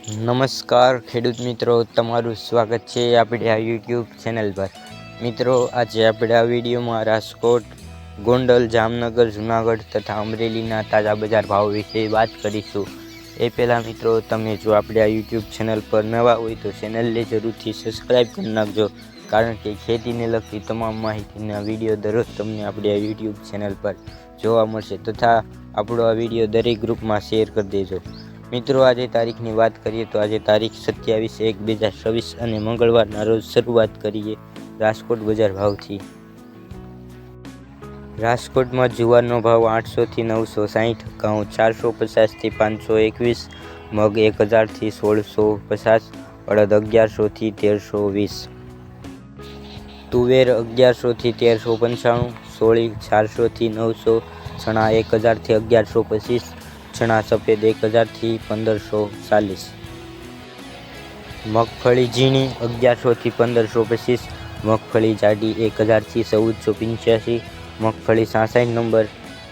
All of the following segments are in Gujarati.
નમસ્કાર, ખેડૂત મિત્રો. તમારું સ્વાગત છે આપણી આ યુટ્યુબ ચેનલ પર. મિત્રો, આજે આપણે આ વિડીયોમાં રાજકોટ, ગોંડલ, જામનગર, જુનાગઢ તથા અમરેલીના તાજા બજાર ભાવ વિશે વાત કરીશું. એ પહેલાં મિત્રો, તમે જો આપણે આ યુટ્યુબ ચેનલ પર નવા હોય તો ચેનલને જરૂરથી સબસ્ક્રાઈબ કરી નાખજો. કારણ કે ખેતીને લગતી તમામ માહિતીના વીડિયો દરરોજ તમને આપણી આ યુટ્યુબ ચેનલ પર જોવા મળશે તથા આપણો આ વીડિયો દરેક ગ્રુપમાં શેર કરી દેજો. મિત્રો, આજે તારીખની વાત કરીએ તો આજે તારીખ સત્યાવીસ એક બે હજાર છવ્વીસ અને મંગળવારના રોજ શરૂઆત કરીએ રાજકોટ બજાર ભાવથી. રાજકોટમાં જુવારનો ભાવ આઠસોથી નવસો સાહીઠ, ઘઉં ચારસો પચાસથી પાંચસો એકવીસ, મગ એક હજારથી સોળસો પચાસ, અડદ અગિયારસોથી તેરસો વીસ. તુવેર અગિયારસોથી તેરસો પંચાણું, સોળી ચારસોથી નવસો, ચણા એક હજારથી અગિયારસો પચીસ ચણા સફેદ એક હજારથી પંદરસો ચાલીસ. મગફળી ઝીણી અગિયારસોથી પંદરસો પચીસ. મગફળી જાડી એક હજારથી ચૌદસો પંચ્યાસી. મગફળી સાસઠ નંબર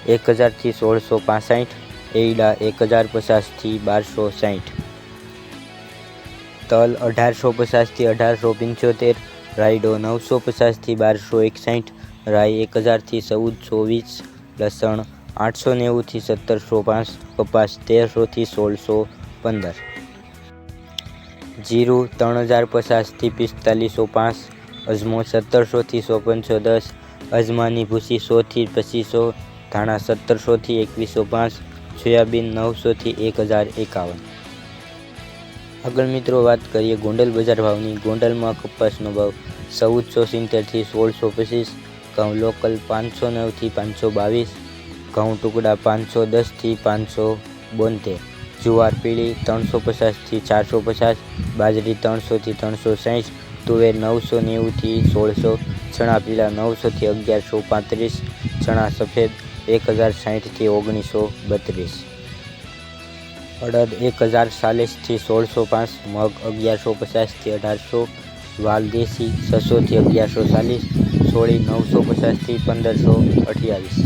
એક હજારથી સોળસો પાસઠ. એડા એક હજાર પચાસથી બારસો સાઠ. તલ અઢારસો પચાસથી અઢારસો પંચોતેર. રાયડો નવસો પચાસથી બારસો એકસાઠ. રાઈ એક હજારથી ચૌદસો વીસ. લસણ આઠસો નેવુંથી સત્તરસો પાંચ, કપાસ તેરસોથી સોળસો પંદર. જીરું ત્રણ હજાર પચાસથી પિસ્તાલીસો પાંચ, અજમો સત્તરસોથી ચોપનસો દસ, અજમાની ભૂસી સોથી પચીસો, ધાણા સત્તરસોથી એકવીસો પાંચ, સોયાબીન નવસોથી એક હજાર એકાવન. આગળ મિત્રો વાત કરીએ ગોંડલ બજાર ભાવની. ગોંડલમાં કપાસનો ભાવ ચૌદસો સિત્તેરથી સોળસો પચીસ ઘઉં લોકલ પાંચસો નવથી પાંચસો બાવીસ ઘઉં ટુકડા પાંચસો દસથી પાંચસો બોતેર. જુવાર પીળી ત્રણસો પચાસથી ચારસો પચાસ. બાજરી ત્રણસોથી ત્રણસો સાહીઠ તુવેર નવસો નેવુંથી સોળસો. ચણા પીળા નવસોથી અગિયારસો પાંત્રીસ. ચણા સફેદ એક હજાર સાઠથી ઓગણીસો બત્રીસ. અડદ એક હજાર ચાલીસથી સોળસો પાંચ. મગ અગિયારસો પચાસથી અઢારસો. વાલદેશી છસોથી અગિયારસો ચાલીસ. સોળી નવસો પચાસથી પંદરસો અઠ્યાવીસ.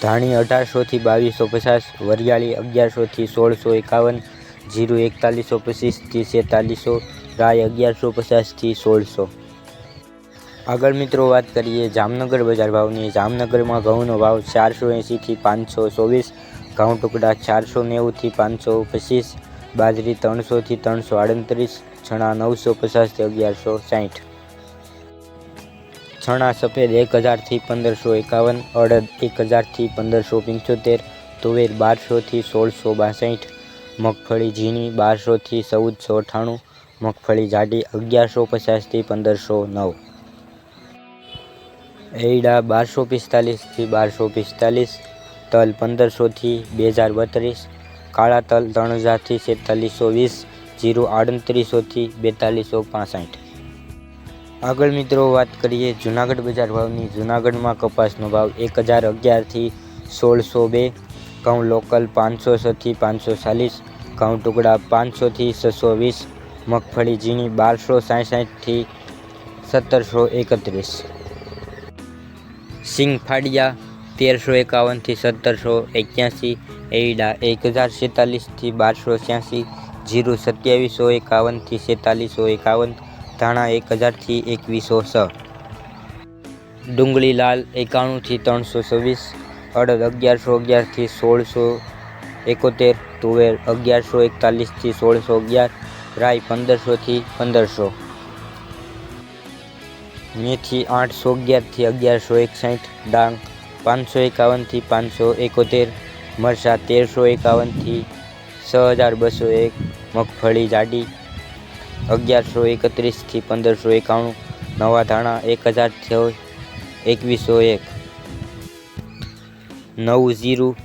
ધાણી અઢારસોથી બાવીસો પચાસ, વરિયાળી અગિયારસોથી સોળસો એકાવન, જીરું એકતાલીસો પચીસથી છેતાલીસો રાય અગિયારસો પચાસથી સોળસો. આગળ મિત્રો વાત કરીએ જામનગર બજાર ભાવની. જામનગરમાં ઘઉંનો ભાવ ચારસો એંશીથી પાંચસો ચોવીસ, ઘઉં ટુકડા ચારસો નેવુંથી પાંચસો પચીસ, બાજરી ત્રણસોથી ત્રણસો આડત્રીસ, ચણા નવસો પચાસથી અગિયારસો સાઠ છણા સફેદ એક હજારથી પંદરસો એકાવન, અડદ એક હજારથી પંદરસો પંચોતેર, તુવેર બારસોથી સોળસો બાસઠ, મગફળી ઝીણી બારસોથી ચૌદસો અઠ્ઠાણું મગફળી જાડી અગિયારસો પચાસથી પંદરસો નવ. એડા બારસો પિસ્તાલીસથી બારસો પિસ્તાલીસ, તલ પંદરસોથી બે હજાર બત્રીસ, કાળા તલ ત્રણ હજારથી છેતાલીસો વીસ, જીરું આડત્રીસોથી બેતાલીસો પાસઠ. આગળ મિત્રો વાત કરીએ જુનાગઢ બજાર ભાવની. જુનાગઢમાં કપાસનો ભાવ એક હજાર અગિયારથી સોળસો બે. ઘઉં લોકલ પાંચસો છથી પાંચસો ચાલીસ ઘઉં ટુકડા પાંચસોથી છસો વીસ મગફળી ઝીણી બારસો સાઠથી સત્તરસો એકત્રીસ. સિંગ ફાડિયા તેરસો એકાવનથી સત્તરસો એક્યાસી. એડા એક હજાર છેતાલીસથી બારસો છ્યાસી. જીરું સત્યાવીસો એકાવનથી છેતાલીસો એકાવન. ધાણા એક હજારથી એકવીસો છ. ડુંગળી લાલ એકાણુંથી ત્રણસો છવ્વીસ. અડદ અગિયારસો અગિયારથી સોળસો એકોતેર. તુવેર અગિયારસો એકતાલીસથી સોળસો અગિયાર. રાય પંદરસોથી પંદરસો. મેથી આઠસો અગિયારથી અગિયારસો એકસાઠ. ડાંગ પાંચસો એકાવનથી પાંચસો એકોતેર. મરસા તેરસો એકાવનથી છ હજાર બસો એક. મગફળી જાડી અગિયારસો એકત્રીસથી પંદરસો એકાણું. નવા ધાણા એક હજારથી એકવીસો એક. નવું જીરું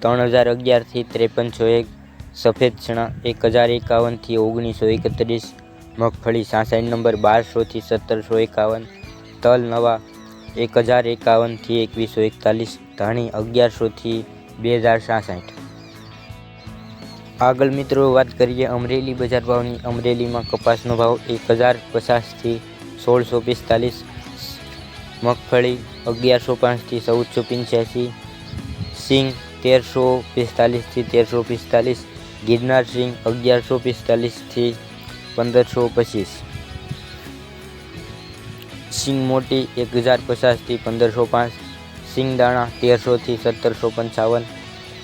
ત્રણ હજાર અગિયારથી ત્રેપનસો એક. સફેદ ચણા એક હજાર એકાવનથી ઓગણીસો એકત્રીસ. મગફળી સાસઠ નંબર બારસોથી સત્તરસો એકાવન. તલ નવા એક હજાર એકાવનથી એકવીસો એકતાલીસ. ધાણી અગિયારસોથી બે હજાર સાસઠ. આગળ મિત્રો વાત કરીએ અમરેલી બજાર ભાવની. અમરેલીમાં કપાસનો ભાવ એક હજાર પચાસથી સોળસો પિસ્તાલીસ, મગફળી અગિયારસો પાંચથી ચૌદસો પંચ્યાસી, સિંગ તેરસો પિસ્તાલીસથી તેરસો પિસ્તાલીસ, ગિરનાર સિંગ અગિયારસો પિસ્તાલીસથી પંદરસો પચીસ. સિંગ મોટી એક હજાર પચાસથી પંદરસો પાંચ, સિંગ દાણા તેરસોથી સત્તરસો પંચાવન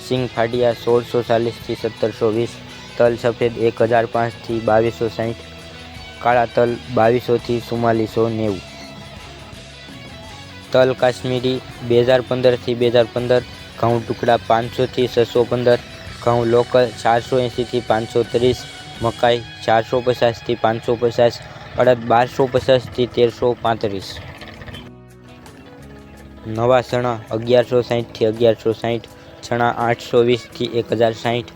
સિંગ ફાડિયા સોળસો ચાલીસથી સત્તરસો વીસ, તલ સફેદ એક હજાર પાંચથી બાવીસો સાઠ કાળા તલ બાવીસોથી ચુમ્માલીસો નેવું. તલ કાશ્મીરી બે હજાર પંદરથી બે હજાર પંદર, ઘઉં ટુકડા પાંચસોથી છસો પંદર, ઘઉં લોકલ ચારસો એંશીથી પાંચસો ત્રીસ, મકાઈ ચારસો પચાસથી પાંચસો પચાસ, અડદ બારસો પચાસથી તેરસો પાંત્રીસ. નવા ચણા અગિયારસો સાહીઠથી અગિયારસો સાહીઠ ચણા આઠસો વીસથી એક હજાર સાહીઠ,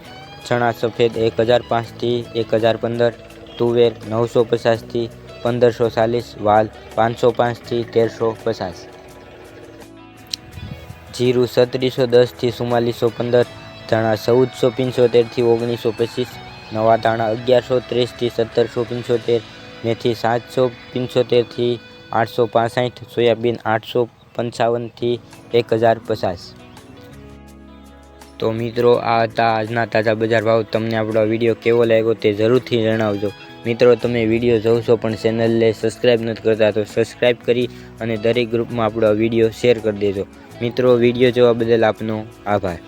ચણા સફેદ એક હજાર પાંચથી એક હજાર પંદર, તુવેર નવસો પચાસથી પંદરસો ચાલીસ, વાલ પાંચસો પાંચથી તેરસો પચાસ. જીરું સત્રીસો દસથી ચુમ્માલીસો પંદર, ધાણા ચૌદસો પંચોતેરથી ઓગણીસો પચીસ, નવા ધાણા અગિયારસો ત્રીસથી સત્તરસો પંચોતેર, મેથી સાતસો પંચોતેરથી આઠસો પાસઠ, સોયાબીન આઠસો પંચાવનથી એક હજાર પચાસ. તો મિત્રો, આ હતા આજના તાજા બજાર ભાવ. તમને આપણો વીડિયો કેવો લાગ્યો તે જરૂરથી જણાવજો. મિત્રો, તમે વીડિયો જોશો પણ ચેનલને સબસ્ક્રાઈબ નથી કરતા તો સબસ્ક્રાઈબ કરી અને દરેક ગ્રુપમાં આપણો વીડિયો શેર કરી દેજો. મિત્રો, વીડિયો જોવા બદલ આપનો આભાર.